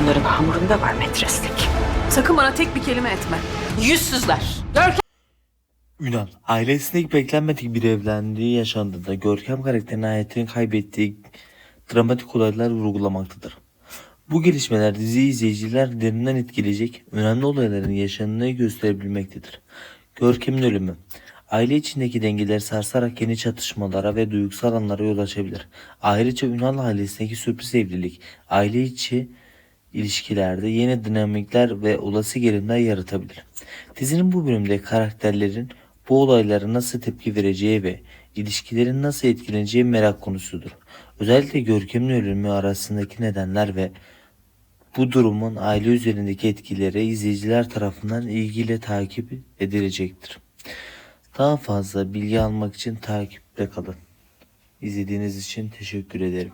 Bunların hamurunda var metreslik. Sakın bana tek bir kelime etme. Yüzsüzler. Görkem Ünal, ailesindeki beklenmedik bir evlendiği yaşandığında Görkem karakterinin hayatını kaybettiği dramatik olaylar vurgulamaktadır. Bu gelişmeler dizi izleyiciler derinden etkileyecek önemli olayların yaşandığını gösterebilmektedir. Görkem'in ölümü Aile içindeki dengeleri sarsarak yeni çatışmalara ve duygusal anlara yol açabilir. Ayrıca Ünal ailesindeki sürpriz evlilik, aile içi ilişkilerde yeni dinamikler ve olası gerilimler yaratabilir. Dizinin bu bölümde karakterlerin bu olaylara nasıl tepki vereceği ve ilişkilerin nasıl etkileneceği merak konusudur. Özellikle Görkem'in ölümü arasındaki nedenler ve bu durumun aile üzerindeki etkileri izleyiciler tarafından ilgiyle takip edilecektir. Daha fazla bilgi almak için takipte kalın. İzlediğiniz için teşekkür ederim.